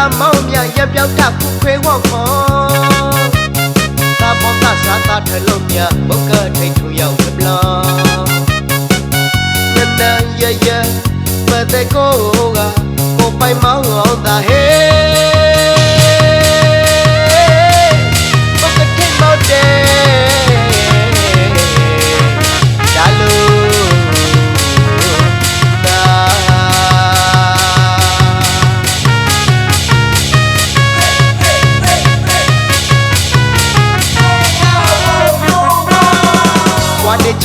သာမောင်းမြရပြောက်ထခုခွေဝေါခေါ်သာမောင်းသာသာသာထလုံးမြဘုကထိတ်ထူရောက်ပလောနနရရမတဲ့ကိုကကိုပိုင်မောင်းအောင်သာဟေး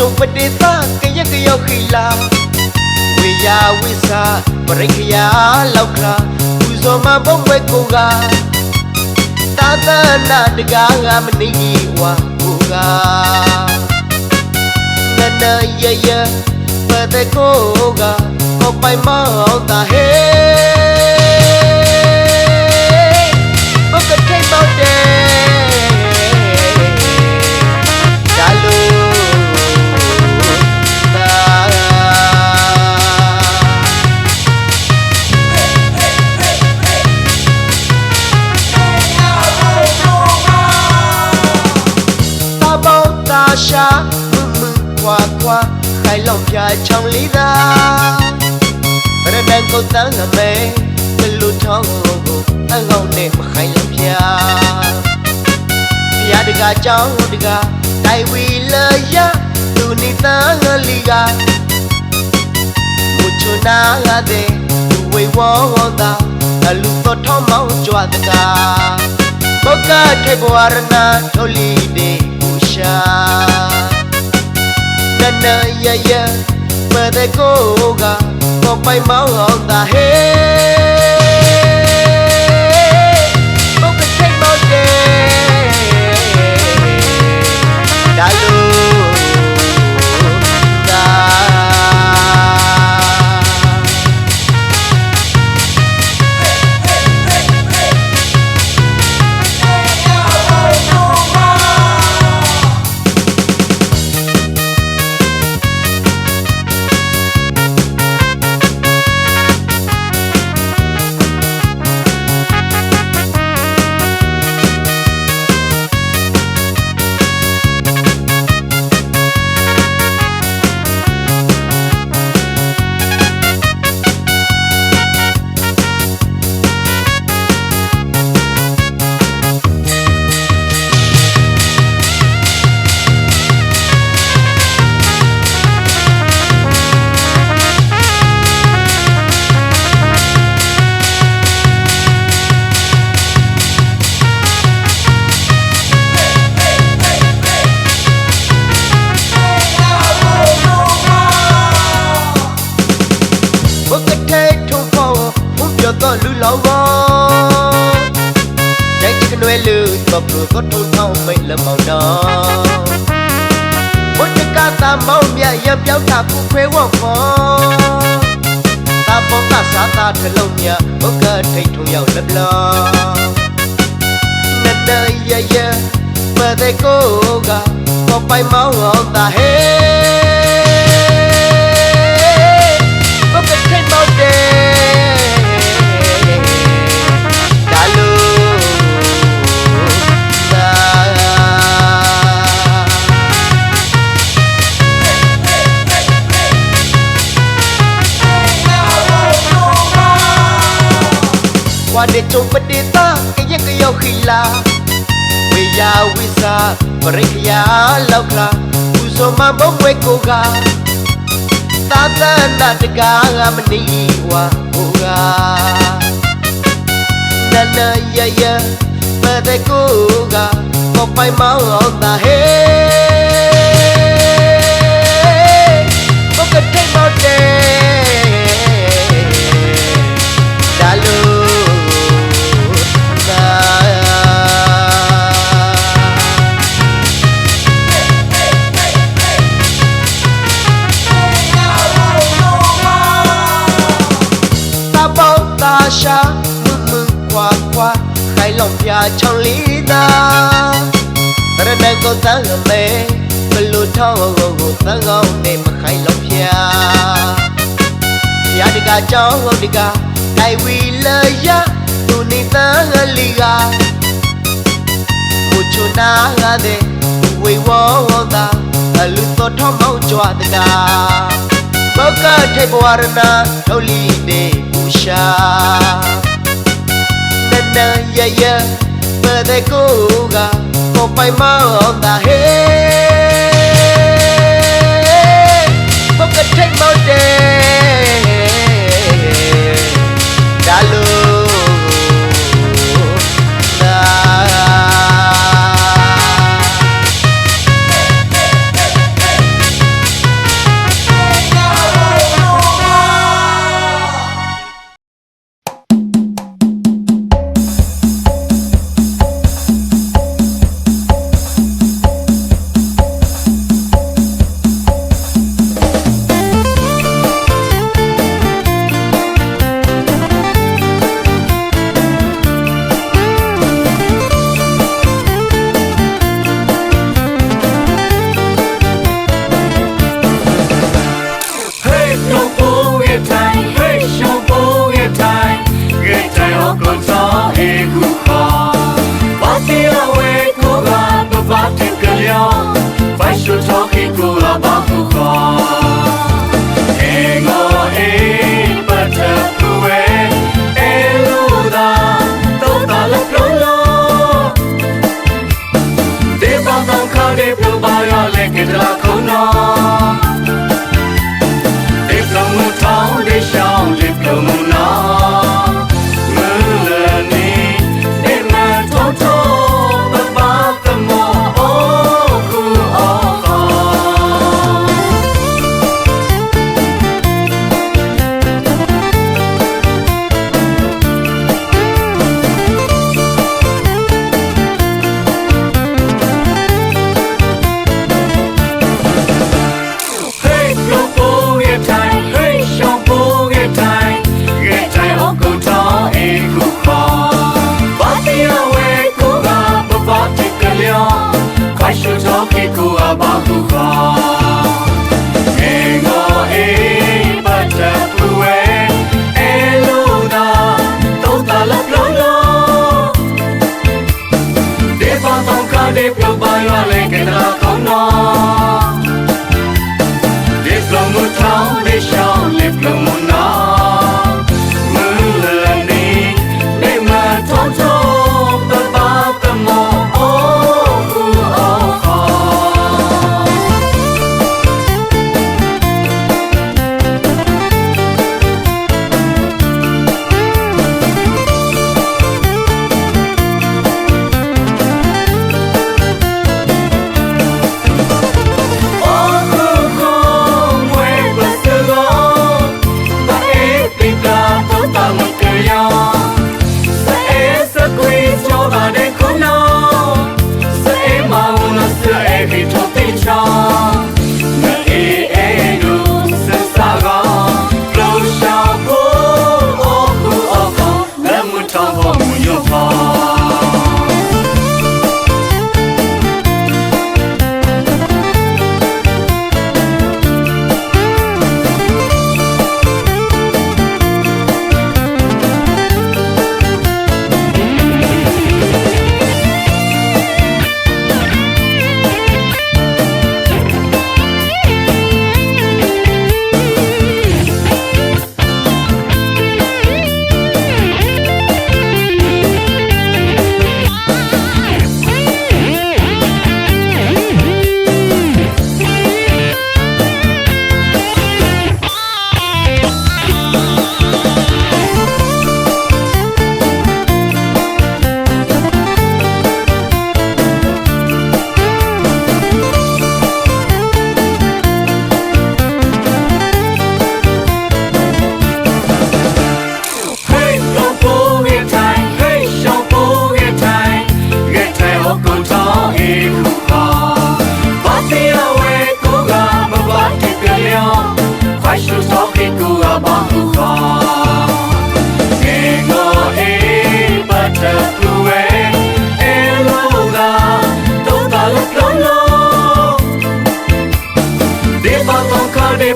ဝါနေချုံပတေသာကရကရောက်ခီလာဝေယာဝိစာပရိခယာလောက်ခရာပူဇော်မဘုံဘွဲကိုကသာသနာတကားကမနေကြီးဝါကိုကနနရရပတဲ့ကိုကကိုပိုင်မောင်းတာဟေး ရဒန်ကိုတန်းငမဲဘလူထောင်းကိုအငေါနဲ့မခိုင်လောက်ပြတရားတကာကြောင်းတကာတိုင်ဝီလရသူနေသားငလီကမူချနာရတဲ့ဝေဝေါတာအလူတော်ထောင်းမောင်းကြွတကာ Boka te buarna toli de usha Nana ya ya Mada koga Ko pai Não pai mal da rei ကြိုက်ချကနွယ်လူတော့ဘုကထုံဖောင်းမိတ်လမောင်တော့ဘုတကတာမောင်မြရပြောက်တာဖူခွဲဝေါ့ဖောတာပေါ်ကစားတာထလုံးမြဘုကထိတ်ထုံရောက်လက်လောနတရရမတဲ့ကိုကကိုပိုင်မောင်းအောင်တာဟေး Qua để trông bất đi ta cái giấc cái yêu khi là Vì ya vì sa Bởi ya lâu khla Uzo ma bông quay cô ga သာသနာတကားကမနေဝါဟူကနနရရမတဲ့ကိုကကိုပိုင်မောင်းအောင်တာဟေး ခိုင်လုံးပြချောင်းလီသာရတဲ့ကိုသံမဲဘလူထောင်းကိုကိုသံကောင်းနေမခိုင်လုံးပြရတကကြောင်းဟုတ်တကတိုက်ဝီလရသူနေသံလီကကိုချွနာရတဲ့ဝေဝောသာအလူတော်ထောင်းမောင်းကြွားတကားဘောက်ကထိတ်ဘဝရနာထုတ်လီနေပူရှာ နန်ရရမတဲ့ကိုကကိုပိုင်မောင်းတာဟေးပုတ်ကထိတ်မောင်းတယ် နေပြပါရလဲကဲတလာခုံနော် 快速走，屁股啊，保护好。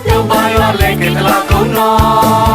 ပြုံးပါရလဲကတလာကုန်းတော်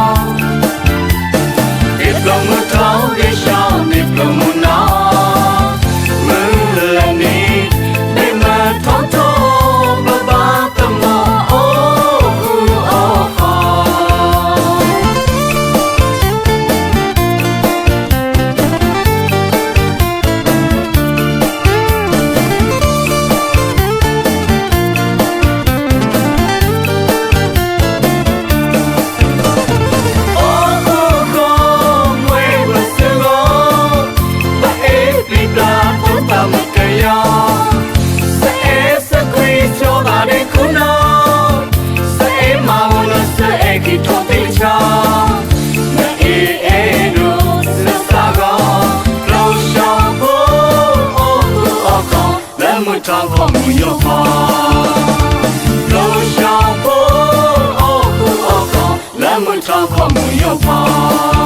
哦高，人们长空没有跑。